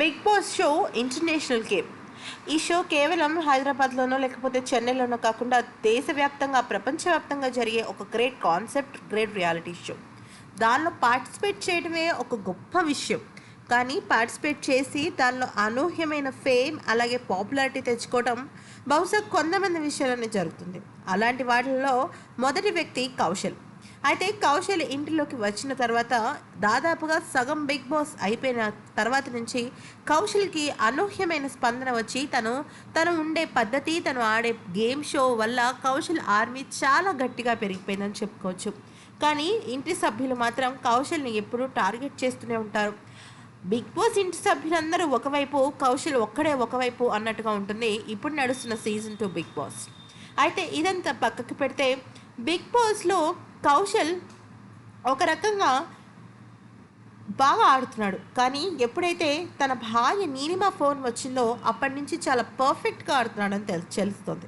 Bigg Boss show international game ఈ show కేవలం హైదరాబాద్లోనో లేకపోతే చెన్నైలోనో కాకుండా దేశవ్యాప్తంగా ప్రపంచవ్యాప్తంగా జరిగే ఒక great concept great reality show. దానిలో పార్టిసిపేట్ చేయడమే ఒక గొప్ప విషయం. కానీ పార్టిసిపేట్ చేసి దానిలో అనూహ్యమైన ఫేమ్ అలాగే పాపులారిటీ తెచ్చుకోవడం బహుశా కొంతమంది విషయాలనే జరుగుతుంది. అలాంటి వాటిల్లో మొదటి వ్యక్తి కౌశల్. అయితే కౌశల్ ఇంటిలోకి వచ్చిన తర్వాత దాదాపుగా సగం బిగ్ బాస్ అయిపోయిన తర్వాత నుంచి కౌశల్కి అనూహ్యమైన స్పందన వచ్చి తను తను ఉండే పద్ధతి తను ఆడే గేమ్ షో వల్ల కౌశల్ ఆర్మీ చాలా గట్టిగా పెరిగిపోయిందని చెప్పుకోవచ్చు. కానీ ఇంటి సభ్యులు మాత్రం కౌశల్ని ఎప్పుడూ టార్గెట్ చేస్తూనే ఉంటారు. బిగ్ బాస్ ఇంటి సభ్యులందరూ ఒకవైపు కౌశల్ ఒక్కడే ఒకవైపు అన్నట్టుగా ఉంటుంది. ఇప్పుడు నడుస్తున్న సీజన్ టూ బిగ్ బాస్. అయితే ఇదంతా పక్కకు పెడితే బిగ్ బాస్లో కౌశల్ ఒక రకంగా బాగా ఆడుతున్నాడు. కానీ ఎప్పుడైతే తన భార్య నీలిమ ఫోన్ వచ్చిందో అప్పటి నుంచి చాలా పర్ఫెక్ట్గా ఆడుతున్నాడని తెలు తెలుస్తుంది.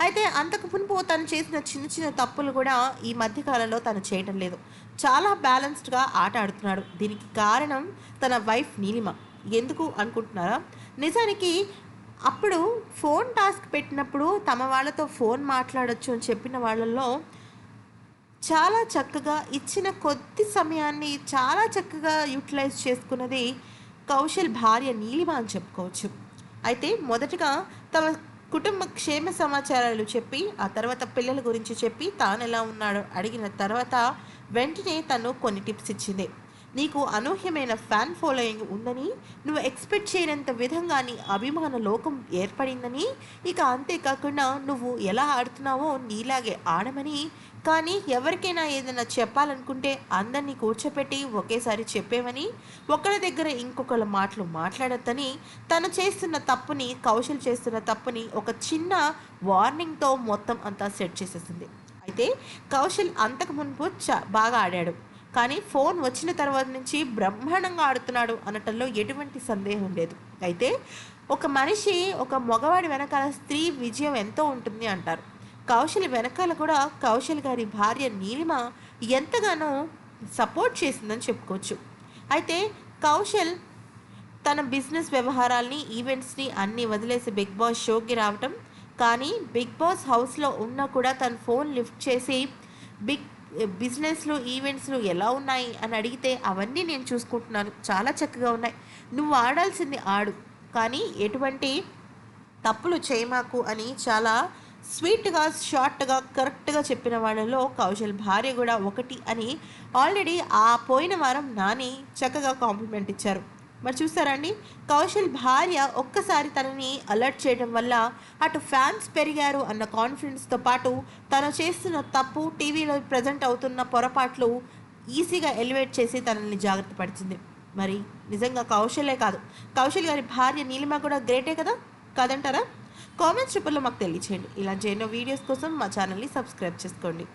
అయితే అంతకు మునుపు తను చేసిన చిన్న చిన్న తప్పులు కూడా ఈ మధ్యకాలంలో తను చేయడం లేదు. చాలా బ్యాలెన్స్డ్గా ఆట ఆడుతున్నాడు. దీనికి కారణం తన వైఫ్ నీలిమ. ఎందుకు అనుకుంటున్నారా? నిజానికి అప్పుడు ఫోన్ టాస్క్ పెట్టినప్పుడు తమ వాళ్ళతో ఫోన్ మాట్లాడొచ్చు అని చెప్పిన వాళ్ళల్లో చాలా చక్కగా ఇచ్చిన కొద్ది సమయాన్ని చాలా చక్కగా యూటిలైజ్ చేసుకున్నది కౌశల్ భార్య నీలిమ అని చెప్పుకోవచ్చు. అయితే మొదటగా తమ కుటుంబ క్షేమ సమాచారాలు చెప్పి ఆ తర్వాత పిల్లల గురించి చెప్పి తాను ఎలా ఉన్నాడో అడిగిన తర్వాత వెంటనే తను కొన్ని టిప్స్ ఇచ్చింది. నీకు అనూహ్యమైన ఫ్యాన్ ఫాలోయింగ్ ఉందని నువ్వు ఎక్స్పెక్ట్ చేయనంత విధంగా నీ అభిమాన లోకం ఏర్పడిందని ఇక అంతేకాకుండా నువ్వు ఎలా ఆడుతున్నావో నీలాగే ఆడమని. కానీ ఎవరికైనా ఏదైనా చెప్పాలనుకుంటే అందరినీ కూర్చోపెట్టి ఒకేసారి చెప్పేవని ఒకరి దగ్గర ఇంకొకళ్ళ మాటలు మాట్లాడద్దని తను చేస్తున్న తప్పుని కౌశల్ చేస్తున్న తప్పుని ఒక చిన్న వార్నింగ్తో మొత్తం అంతా సెట్ చేసేసింది. అయితే కౌశల్ అంతకు మునుపు చ బాగా ఆడాడు. కానీ ఫోన్ వచ్చిన తర్వాత నుంచి బ్రహ్మాండంగా ఆడుతున్నాడు అనటంలో ఎటువంటి సందేహం లేదు. అయితే ఒక మనిషి ఒక మగవాడి వెనకాల స్త్రీ విజయం ఎంతో ఉంటుంది అంటారు. కౌశల్ వెనకాల కూడా కౌశల్ గారి భార్య నీలిమ ఎంతగానో సపోర్ట్ చేసిందని చెప్పుకోవచ్చు. అయితే కౌశల్ తన బిజినెస్ వ్యవహారాల్ని ఈవెంట్స్ని అన్నీ వదిలేసి బిగ్ బాస్ షోకి రావటం. కానీ బిగ్ బాస్ హౌస్లో ఉన్నా కూడా తన ఫోన్ లిఫ్ట్ చేసి బిగ్ బిజినెస్లు ఈవెంట్స్లు ఎలా ఉన్నాయి అని అడిగితే అవన్నీ నేను చూసుకుంటున్నాను. చాలా చక్కగా ఉన్నాయి. నువ్వు ఆడాల్సింది ఆడు. కానీ ఎటువంటి తప్పులు చేయమాకు అని చాలా స్వీట్గా షార్ట్గా కరెక్ట్గా చెప్పిన వాళ్ళలో కౌశల్ భార్య కూడా ఒకటి అని ఆల్రెడీ ఆ పోయిన వారం నాని చక్కగా కాంప్లిమెంట్ ఇచ్చారు. మరి చూసారండి కౌశల్ భార్య ఒక్కసారి తనని అలర్ట్ చేయడం వల్ల అటు ఫ్యాన్స్ పెరిగారు అన్న కాన్ఫిడెన్స్తో పాటు తను చేస్తున్న తప్పు టీవీలో ప్రజెంట్ అవుతున్న పొరపాట్లు ఈజీగా ఎలివేట్ చేసి తనని జాగ్రత్త పడిచింది మరి నిజంగా కౌశలే కాదు. కౌశల్ గారి భార్య నీలిమ కూడా గ్రేటే కదా? కాదంటారా? కామెంట్స్ రూపంలో మాకు తెలియచేయండి. ఇలాంటి ఎన్నో వీడియోస్ కోసం మా ఛానల్ని సబ్స్క్రైబ్ చేసుకోండి.